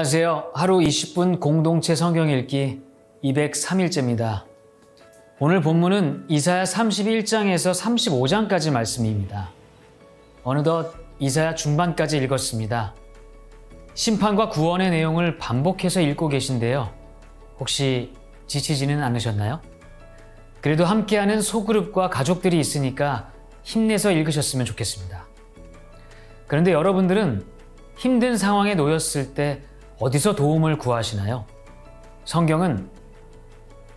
안녕하세요. 하루 20분 공동체 성경 읽기 203일째입니다. 오늘 본문은 이사야 31장에서 35장까지 말씀입니다. 어느덧 이사야 중반까지 읽었습니다. 심판과 구원의 내용을 반복해서 읽고 계신데요. 혹시 지치지는 않으셨나요? 그래도 함께하는 소그룹과 가족들이 있으니까 힘내서 읽으셨으면 좋겠습니다. 그런데 여러분들은 힘든 상황에 놓였을 때 어디서 도움을 구하시나요? 성경은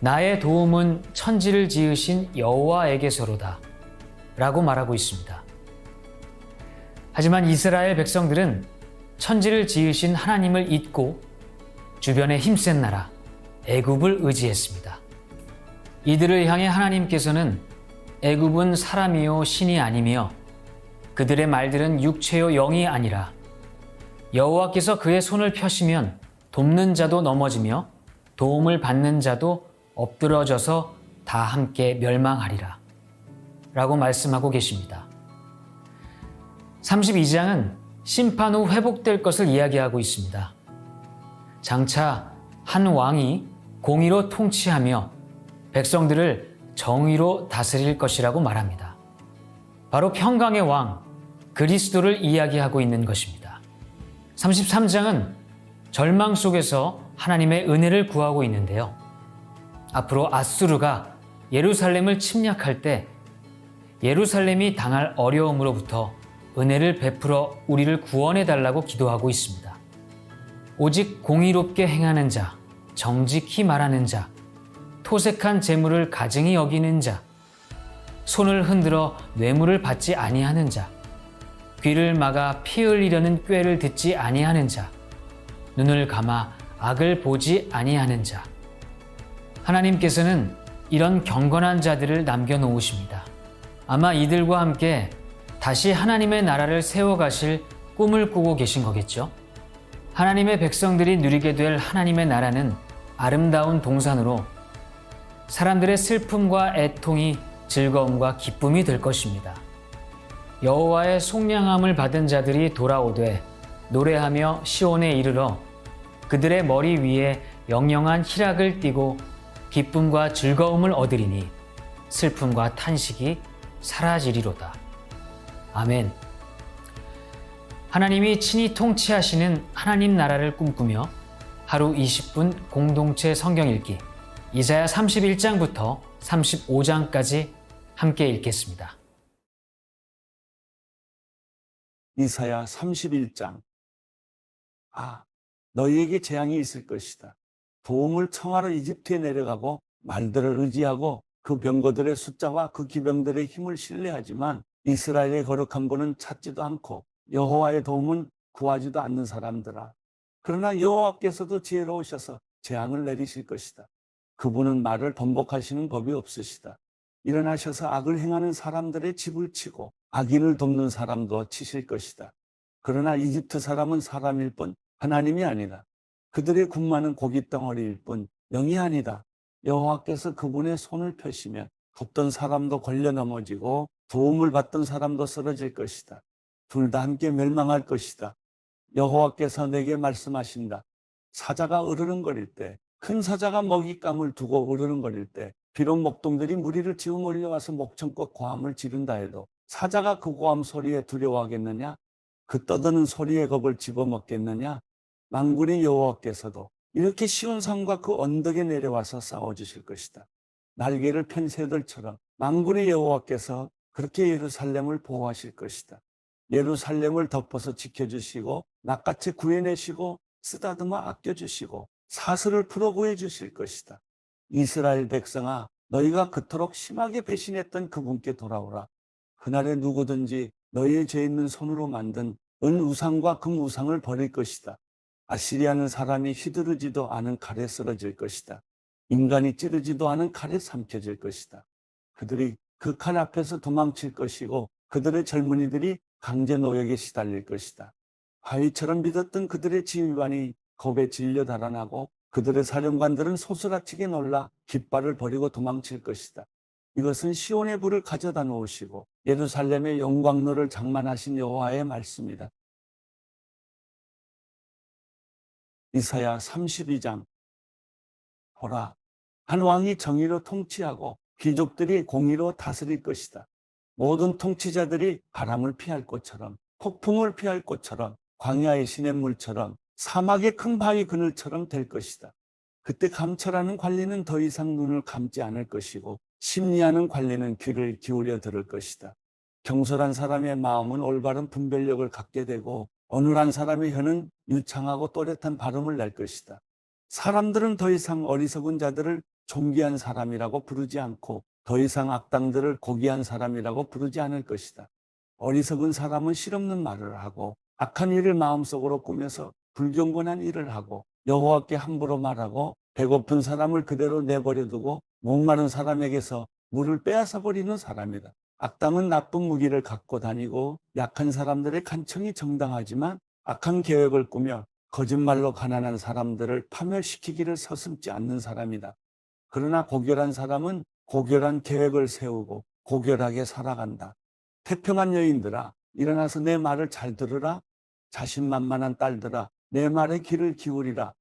나의 도움은 천지를 지으신 여호와에게서로다 라고 말하고 있습니다. 하지만 이스라엘 백성들은 천지를 지으신 하나님을 잊고 주변에 힘센 나라 애굽을 의지했습니다. 이들을 향해 하나님께서는 애굽은 사람이요 신이 아니며 그들의 말들은 육체요 영이 아니라 여호와께서 그의 손을 펴시면 돕는 자도 넘어지며 도움을 받는 자도 엎드러져서 다 함께 멸망하리라. 라고 말씀하고 계십니다. 32장은 심판 후 회복될 것을 이야기하고 있습니다. 장차 한 왕이 공의로 통치하며 백성들을 정의로 다스릴 것이라고 말합니다. 바로 평강의 왕 그리스도를 이야기하고 있는 것입니다. 33장은 절망 속에서 하나님의 은혜를 구하고 있는데요. 앞으로 아수르가 예루살렘을 침략할 때 예루살렘이 당할 어려움으로부터 은혜를 베풀어 우리를 구원해 달라고 기도하고 있습니다. 오직 공의롭게 행하는 자, 정직히 말하는 자, 토색한 재물을 가증히 여기는 자, 손을 흔들어 뇌물을 받지 아니하는 자, 귀를 막아 피 흘리려는 꾀를 듣지 아니하는 자, 눈을 감아 악을 보지 아니하는 자. 하나님께서는 이런 경건한 자들을 남겨놓으십니다. 아마 이들과 함께 다시 하나님의 나라를 세워가실 꿈을 꾸고 계신 거겠죠? 하나님의 백성들이 누리게 될 하나님의 나라는 아름다운 동산으로 사람들의 슬픔과 애통이 즐거움과 기쁨이 될 것입니다. 여호와의 속량함을 받은 자들이 돌아오되 노래하며 시온에 이르러 그들의 머리 위에 영영한 희락을 띠고 기쁨과 즐거움을 얻으리니 슬픔과 탄식이 사라지리로다. 아멘. 하나님이 친히 통치하시는 하나님 나라를 꿈꾸며 하루 20분 공동체 성경 읽기 이사야 31장부터 35장까지 함께 읽겠습니다. 이사야 31장. 아, 너희에게 재앙이 있을 것이다. 도움을 청하러 이집트에 내려가고 말들을 의지하고 그 병거들의 숫자와 그 기병들의 힘을 신뢰하지만 이스라엘의 거룩한 분은 찾지도 않고 여호와의 도움은 구하지도 않는 사람들아. 그러나 여호와께서도 지혜로우셔서 재앙을 내리실 것이다. 그분은 말을 번복하시는 법이 없으시다. 일어나셔서 악을 행하는 사람들의 집을 치고 악인을 돕는 사람도 치실 것이다. 그러나 이집트 사람은 사람일 뿐 하나님이 아니라 그들의 군마는 고기 덩어리일 뿐 영이 아니다. 여호와께서 그분의 손을 펴시면 돕던 사람도 걸려 넘어지고 도움을 받던 사람도 쓰러질 것이다. 둘 다 함께 멸망할 것이다. 여호와께서 내게 말씀하신다. 사자가 으르렁거릴 때, 큰 사자가 먹잇감을 두고 으르렁거릴 때, 비록 목동들이 무리를 지어 몰려와서 목청껏 고함을 지른다 해도 사자가 그 고함 소리에 두려워하겠느냐? 그 떠드는 소리에 겁을 집어먹겠느냐? 망군의 여호와께서도 이렇게 시온 산과 그 언덕에 내려와서 싸워주실 것이다. 날개를 편 새들처럼 망군의 여호와께서 그렇게 예루살렘을 보호하실 것이다. 예루살렘을 덮어서 지켜주시고 낚같이 구해내시고 쓰다듬어 아껴주시고 사슬을 풀어 구해주실 것이다. 이스라엘 백성아 너희가 그토록 심하게 배신했던 그분께 돌아오라. 그날에 누구든지 너희의 죄 있는 손으로 만든 은 우상과 금 우상을 버릴 것이다. 아시리아는 사람이 휘두르지도 않은 칼에 쓰러질 것이다. 인간이 찌르지도 않은 칼에 삼켜질 것이다. 그들이 그 칼 앞에서 도망칠 것이고 그들의 젊은이들이 강제 노역에 시달릴 것이다. 바위처럼 믿었던 그들의 지휘관이 겁에 질려 달아나고 그들의 사령관들은 소스라치게 놀라 깃발을 버리고 도망칠 것이다. 이것은 시온의 불을 가져다 놓으시고 예루살렘의 영광로를 장만하신 여호와의 말씀이다. 이사야 32장 보라 한 왕이 정의로 통치하고 귀족들이 공의로 다스릴 것이다. 모든 통치자들이 바람을 피할 것처럼 폭풍을 피할 것처럼 광야의 시냇물처럼 사막의 큰 바위 그늘처럼 될 것이다. 그때 감찰하는 관리는 더 이상 눈을 감지 않을 것이고 심리하는 관리는 귀를 기울여 들을 것이다. 경솔한 사람의 마음은 올바른 분별력을 갖게 되고 어눌한 사람의 혀는 유창하고 또렷한 발음을 낼 것이다. 사람들은 더 이상 어리석은 자들을 존귀한 사람이라고 부르지 않고 더 이상 악당들을 고귀한 사람이라고 부르지 않을 것이다. 어리석은 사람은 실없는 말을 하고 악한 일을 마음속으로 꾸며서 불경건한 일을 하고 여호와께 함부로 말하고 배고픈 사람을 그대로 내버려 두고 목마른 사람에게서 물을 빼앗아 버리는 사람이다. 악당은 나쁜 무기를 갖고 다니고 약한 사람들의 간청이 정당하지만 악한 계획을 꾸며 거짓말로 가난한 사람들을 파멸시키기를 서슴지 않는 사람이다. 그러나 고결한 사람은 고결한 계획을 세우고 고결하게 살아간다. 태평한 여인들아, 일어나서 내 말을 잘 들으라. 자신만만한 딸들아, 내 말에 귀를 기울이라.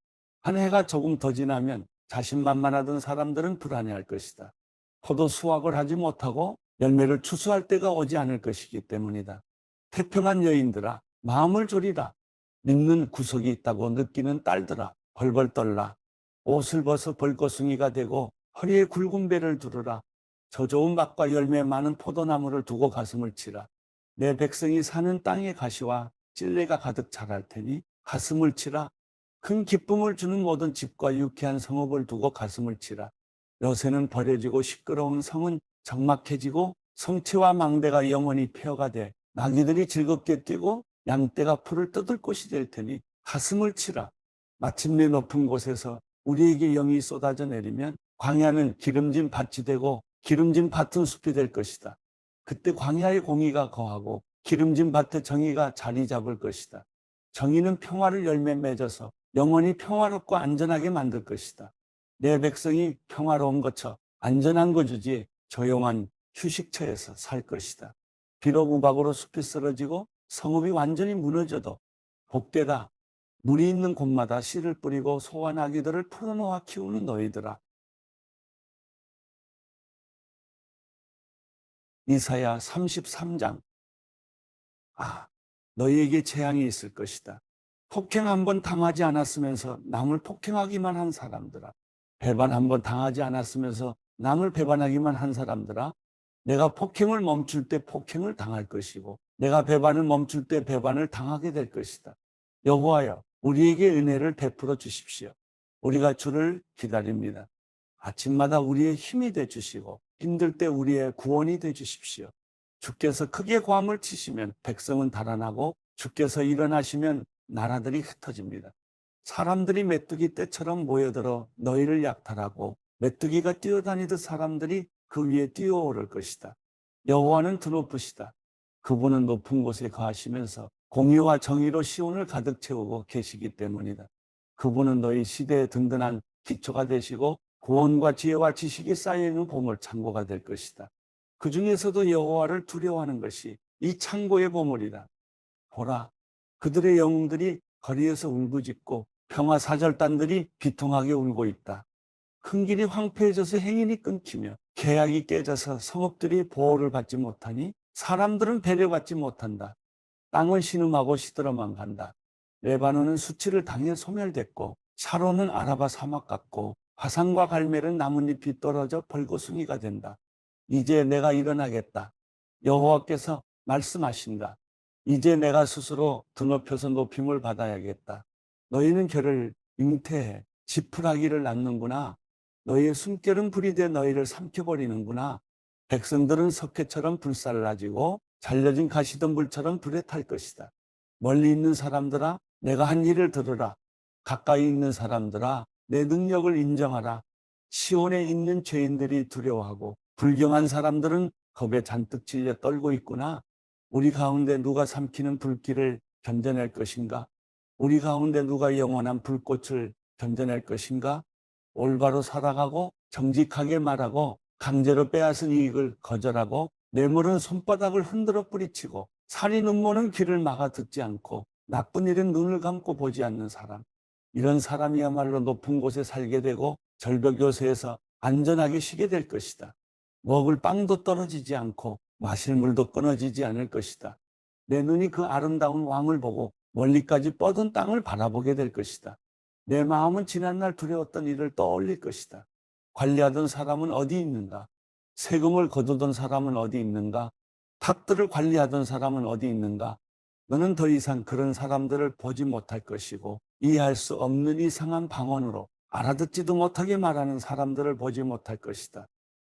한 해가 조금 더 지나면 자신만만하던 사람들은 불안해할 것이다. 포도 수확을 하지 못하고 열매를 추수할 때가 오지 않을 것이기 때문이다. 태평한 여인들아, 마음을 졸이라. 믿는 구석이 있다고 느끼는 딸들아, 벌벌 떨라. 옷을 벗어 벌거숭이가 되고 허리에 굵은 배를 두르라. 저 좋은 맛과 열매 많은 포도나무를 두고 가슴을 치라. 내 백성이 사는 땅의 가시와 찔레가 가득 자랄 테니 가슴을 치라. 큰 기쁨을 주는 모든 집과 유쾌한 성읍을 두고 가슴을 치라. 요새는 버려지고 시끄러운 성은 적막해지고 성체와 망대가 영원히 폐허가 돼 나귀들이 즐겁게 뛰고 양떼가 풀을 뜯을 곳이 될 테니 가슴을 치라. 마침내 높은 곳에서 우리에게 영이 쏟아져 내리면 광야는 기름진 밭이 되고 기름진 밭은 숲이 될 것이다. 그때 광야의 공의가 거하고 기름진 밭의 정의가 자리 잡을 것이다. 정의는 평화를 열매 맺어서 영원히 평화롭고 안전하게 만들 것이다. 내 백성이 평화로운 것처 안전한 거주지 조용한 휴식처에서 살 것이다. 비록 우박으로 숲이 쓰러지고 성읍이 완전히 무너져도 복되다. 물이 있는 곳마다 씨를 뿌리고 소와 나귀들을 풀어놓아 키우는 너희들아. 이사야 33장. 아, 너희에게 재앙이 있을 것이다. 폭행 한 번 당하지 않았으면서 남을 폭행하기만 한 사람들아. 배반 한 번 당하지 않았으면서 남을 배반하기만 한 사람들아. 내가 폭행을 멈출 때 폭행을 당할 것이고 내가 배반을 멈출 때 배반을 당하게 될 것이다. 여호와여, 우리에게 은혜를 베풀어 주십시오. 우리가 주를 기다립니다. 아침마다 우리의 힘이 돼 주시고 힘들 때 우리의 구원이 돼 주십시오. 주께서 크게 고함을 치시면 백성은 달아나고 주께서 일어나시면 나라들이 흩어집니다. 사람들이 메뚜기 떼처럼 모여들어 너희를 약탈하고 메뚜기가 뛰어다니듯 사람들이 그 위에 뛰어오를 것이다. 여호와는 드높으시다. 그분은 높은 곳에 거하시면서 공의와 정의로 시온을 가득 채우고 계시기 때문이다. 그분은 너희 시대의 든든한 기초가 되시고 구원과 지혜와 지식이 쌓여있는 보물 창고가 될 것이다. 그 중에서도 여호와를 두려워하는 것이 이 창고의 보물이다. 보라, 그들의 영웅들이 거리에서 울부짖고 평화 사절단들이 비통하게 울고 있다. 큰 길이 황폐해져서 행인이 끊기며 계약이 깨져서 성읍들이 보호를 받지 못하니 사람들은 배려받지 못한다. 땅은 신음하고 시들어만 간다. 레바논은 수치를 당해 소멸됐고 샤론은 아라바 사막 같고 화산과 갈멜은 나뭇잎이 떨어져 벌거숭이가 된다. 이제 내가 일어나겠다. 여호와께서 말씀하신다. 이제 내가 스스로 드높여서 높임을 받아야겠다. 너희는 결을 잉태해 지푸라기를 낳는구나. 너희의 숨결은 불이 돼 너희를 삼켜버리는구나. 백성들은 석회처럼 불살라지고 잘려진 가시덤불처럼 불에 탈 것이다. 멀리 있는 사람들아, 내가 한 일을 들으라. 가까이 있는 사람들아, 내 능력을 인정하라. 시온에 있는 죄인들이 두려워하고 불경한 사람들은 겁에 잔뜩 질려 떨고 있구나. 우리 가운데 누가 삼키는 불길을 견뎌낼 것인가? 우리 가운데 누가 영원한 불꽃을 견뎌낼 것인가? 올바로 살아가고 정직하게 말하고 강제로 빼앗은 이익을 거절하고 뇌물은 손바닥을 흔들어 뿌리치고 살인 음모는 귀를 막아 듣지 않고 나쁜 일은 눈을 감고 보지 않는 사람. 이런 사람이야말로 높은 곳에 살게 되고 절벽 요새에서 안전하게 쉬게 될 것이다. 먹을 빵도 떨어지지 않고 마실 물도 끊어지지 않을 것이다. 내 눈이 그 아름다운 왕을 보고 멀리까지 뻗은 땅을 바라보게 될 것이다. 내 마음은 지난날 두려웠던 일을 떠올릴 것이다. 관리하던 사람은 어디 있는가? 세금을 거두던 사람은 어디 있는가? 탑들을 관리하던 사람은 어디 있는가? 너는 더 이상 그런 사람들을 보지 못할 것이고 이해할 수 없는 이상한 방언으로 알아듣지도 못하게 말하는 사람들을 보지 못할 것이다.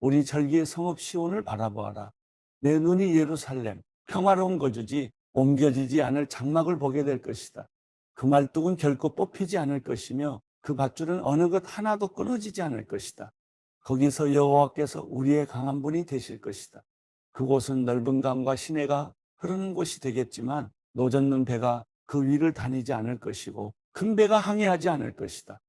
우리 절기의 성읍 시온을 바라보아라. 내 눈이 예루살렘 평화로운 거주지 옮겨지지 않을 장막을 보게 될 것이다. 그 말뚝은 결코 뽑히지 않을 것이며 그 밧줄은 어느 것 하나도 끊어지지 않을 것이다. 거기서 여호와께서 우리의 강한 분이 되실 것이다. 그곳은 넓은 강과 시내가 흐르는 곳이 되겠지만 노젓는 배가 그 위를 다니지 않을 것이고 큰 배가 항해하지 않을 것이다.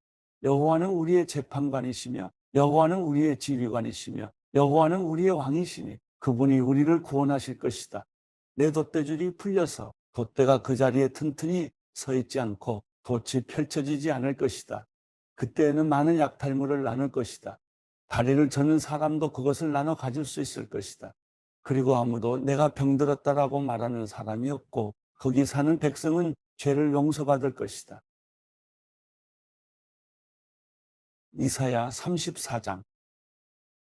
여호와는 우리의 재판관이시며 여호와는 우리의 지휘관이시며 여호와는 우리의 왕이시니 그분이 우리를 구원하실 것이다. 내 돛대줄이 풀려서 돛대가 그 자리에 튼튼히 서 있지 않고 돛이 펼쳐지지 않을 것이다. 그때에는 많은 약탈물을 나눌 것이다. 다리를 저는 사람도 그것을 나눠 가질 수 있을 것이다. 그리고 아무도 내가 병들었다라고 말하는 사람이 없고 거기 사는 백성은 죄를 용서받을 것이다. 이사야 34장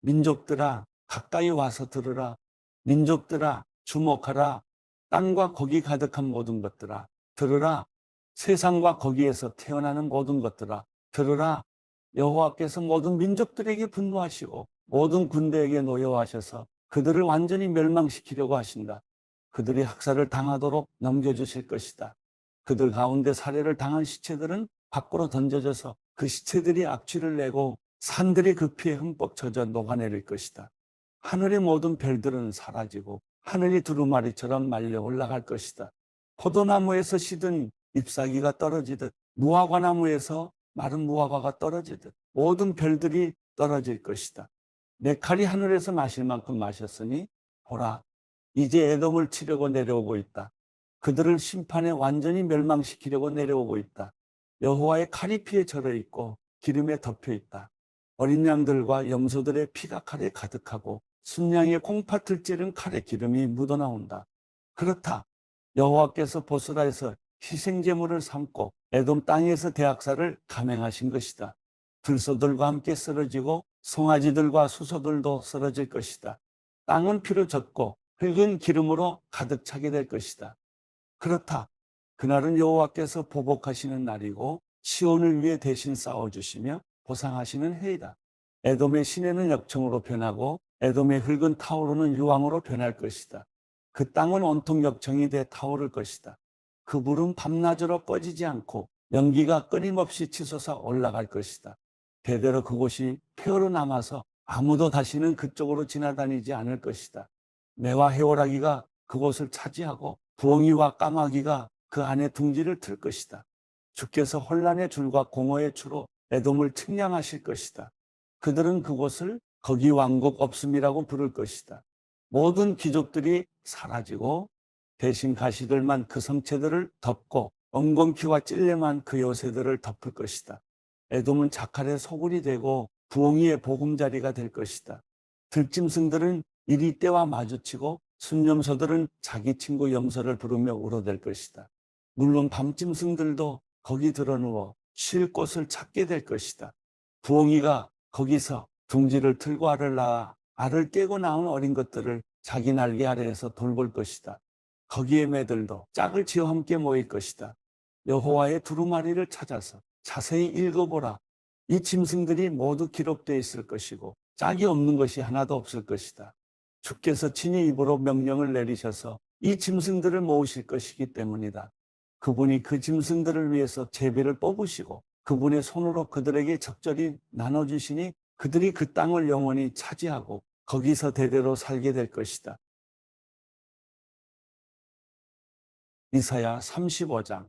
민족들아 가까이 와서 들으라 민족들아 주목하라 땅과 거기 가득한 모든 것들아 들으라 세상과 거기에서 태어나는 모든 것들아 들으라 여호와께서 모든 민족들에게 분노하시고 모든 군대에게 노여하셔서 그들을 완전히 멸망시키려고 하신다. 그들이 학살을 당하도록 넘겨주실 것이다. 그들 가운데 살해를 당한 시체들은 밖으로 던져져서 그 시체들이 악취를 내고 산들이 그 피에 흠뻑 젖어 녹아내릴 것이다. 하늘의 모든 별들은 사라지고 하늘이 두루마리처럼 말려 올라갈 것이다. 포도나무에서 시든 잎사귀가 떨어지듯 무화과나무에서 마른 무화과가 떨어지듯 모든 별들이 떨어질 것이다. 내 칼이 하늘에서 마실 만큼 마셨으니 보라 이제 애돔을 치려고 내려오고 있다. 그들을 심판에 완전히 멸망시키려고 내려오고 있다. 여호와의 칼이 피에 절어 있고 기름에 덮여 있다. 어린 양들과 염소들의 피가 칼에 가득하고 순양의 콩팥을 찌른 칼에 기름이 묻어나온다. 그렇다. 여호와께서 보스라 에서 희생제물을 삼고 에돔 땅에서 대학살을 감행하신 것이다. 들소들과 함께 쓰러지고 송아지들과 수소들도 쓰러질 것이다. 땅은 피로 젖고 흙은 기름으로 가득 차게 될 것이다. 그렇다. 그날은 여호와께서 보복하시는 날이고 시온을 위해 대신 싸워주시며 보상하시는 해이다. 에돔의 시내는 역청으로 변하고 에돔의 흙은 타오르는 유황으로 변할 것이다. 그 땅은 온통 역청이 돼 타오를 것이다. 그 물은 밤낮으로 꺼지지 않고 연기가 끊임없이 치솟아 올라갈 것이다. 대대로 그곳이 폐허로 남아서 아무도 다시는 그쪽으로 지나다니지 않을 것이다. 매와 해오라기가 그곳을 차지하고 부엉이와 까마귀가 그 안에 둥지를 틀 것이다. 주께서 혼란의 줄과 공허의 추로 애돔을 측량하실 것이다. 그들은 그곳을 거기 왕국 없음이라고 부를 것이다. 모든 귀족들이 사라지고 대신 가시들만 그 성체들을 덮고 엉겅퀴와 찔레만 그 요새들을 덮을 것이다. 에돔은 자칼의 소굴이 되고 부엉이의 보금자리가 될 것이다. 들짐승들은 이리 때와 마주치고 순염소들은 자기 친구 염소를 부르며 울어댈 것이다. 물론 밤짐승들도 거기 들어누워 쉴 곳을 찾게 될 것이다. 부엉이가 거기서 둥지를 틀고 알을 낳아 알을 깨고 낳은 어린 것들을 자기 날개 아래에서 돌볼 것이다. 거기에 매들도 짝을 지어 함께 모일 것이다. 여호와의 두루마리를 찾아서 자세히 읽어보라. 이 짐승들이 모두 기록되어 있을 것이고 짝이 없는 것이 하나도 없을 것이다. 주께서 친히 입으로 명령을 내리셔서 이 짐승들을 모으실 것이기 때문이다. 그분이 그 짐승들을 위해서 제비를 뽑으시고 그분의 손으로 그들에게 적절히 나눠주시니 그들이 그 땅을 영원히 차지하고 거기서 대대로 살게 될 것이다. 이사야 35장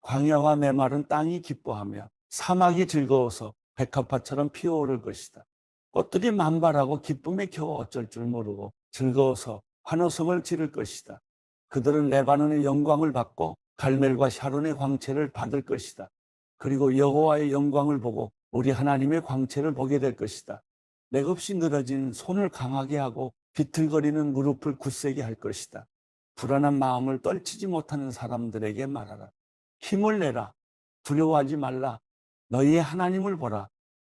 광야와 메마른 땅이 기뻐하며 사막이 즐거워서 백합화처럼 피어오를 것이다. 꽃들이 만발하고 기쁨에 겨워 어쩔 줄 모르고 즐거워서 환호성을 지를 것이다. 그들은 레바논의 영광을 받고 갈멜과 샤론의 광채를 받을 것이다. 그리고 여호와의 영광을 보고 우리 하나님의 광채를 보게 될 것이다. 맥없이 늘어진 손을 강하게 하고 비틀거리는 무릎을 굳세게 할 것이다. 불안한 마음을 떨치지 못하는 사람들에게 말하라. 힘을 내라. 두려워하지 말라. 너희의 하나님을 보라.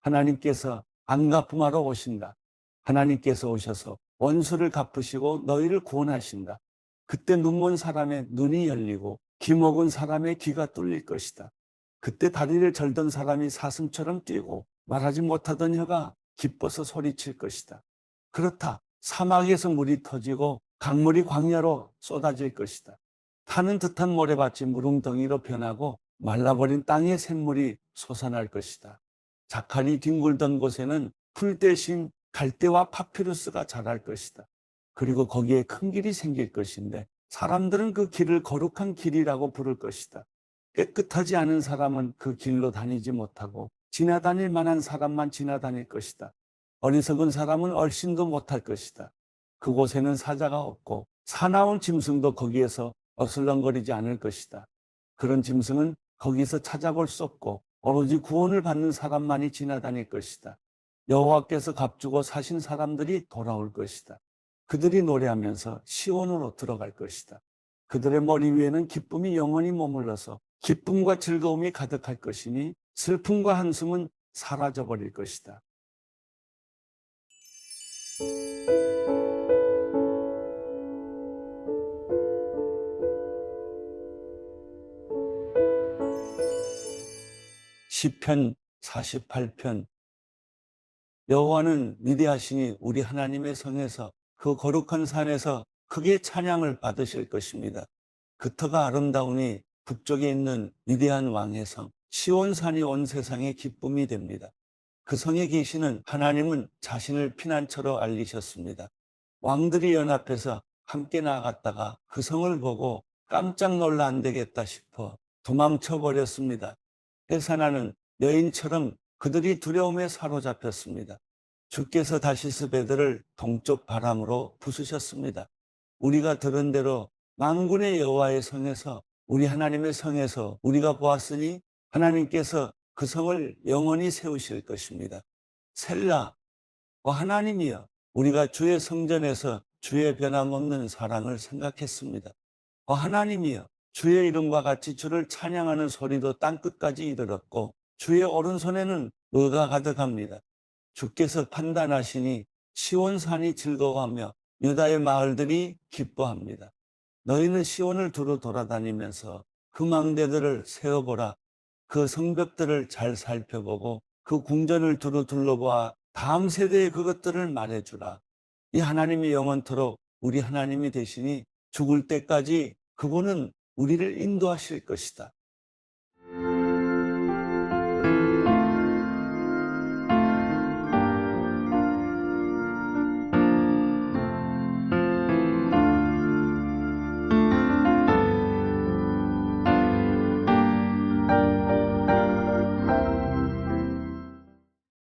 하나님께서 안 갚음하러 오신다. 하나님께서 오셔서 원수를 갚으시고 너희를 구원하신다. 그때 눈먼 사람의 눈이 열리고 귀 먹은 사람의 귀가 뚫릴 것이다. 그때 다리를 절던 사람이 사슴처럼 뛰고 말하지 못하던 혀가 기뻐서 소리칠 것이다. 그렇다. 사막에서 물이 터지고 강물이 광야로 쏟아질 것이다. 타는 듯한 모래밭이 무릉덩이로 변하고 말라버린 땅의 샘물이 솟아날 것이다. 자칼이 뒹굴던 곳에는 풀 대신 갈대와 파피루스가 자랄 것이다. 그리고 거기에 큰 길이 생길 것인데 사람들은 그 길을 거룩한 길이라고 부를 것이다. 깨끗하지 않은 사람은 그 길로 다니지 못하고 지나다닐 만한 사람만 지나다닐 것이다. 어리석은 사람은 얼씬도 못할 것이다. 그곳에는 사자가 없고 사나운 짐승도 거기에서 어슬렁거리지 않을 것이다. 그런 짐승은 거기서 찾아볼 수 없고 오로지 구원을 받는 사람만이 지나다닐 것이다. 여호와께서 값주고 사신 사람들이 돌아올 것이다. 그들이 노래하면서 시온으로 들어갈 것이다. 그들의 머리 위에는 기쁨이 영원히 머물러서 기쁨과 즐거움이 가득할 것이니 슬픔과 한숨은 사라져 버릴 것이다. 시편 48편 여호와는 위대하시니 우리 하나님의 성에서 그 거룩한 산에서 크게 찬양을 받으실 것입니다. 그 터가 아름다우니 북쪽에 있는 위대한 왕의 성 시온산이 온 세상의 기쁨이 됩니다. 그 성에 계시는 하나님은 자신을 피난처로 알리셨습니다. 왕들이 연합해서 함께 나아갔다가 그 성을 보고 깜짝 놀라 안 되겠다 싶어 도망쳐 버렸습니다. 해사나는 여인처럼 그들이 두려움에 사로잡혔습니다. 주께서 다시스 배들을 동쪽 바람으로 부수셨습니다. 우리가 들은 대로 만군의 여호와의 성에서 우리 하나님의 성에서 우리가 보았으니 하나님께서 그 성을 영원히 세우실 것입니다. 셀라, 어 하나님이여, 우리가 주의 성전에서 주의 변함없는 사랑을 생각했습니다. 어 하나님이여, 주의 이름과 같이 주를 찬양하는 소리도 땅끝까지 이르렀고 주의 오른손에는 의가 가득합니다. 주께서 판단하시니 시온산이 즐거워하며 유다의 마을들이 기뻐합니다. 너희는 시온을 두루 돌아다니면서 그 망대들을 세어보라. 그 성벽들을 잘 살펴보고 그 궁전을 두루 둘러보아 다음 세대에 그것들을 말해주라. 이 하나님이 영원토록 우리 하나님이 되시니 죽을 때까지 그분은 우리를 인도하실 것이다.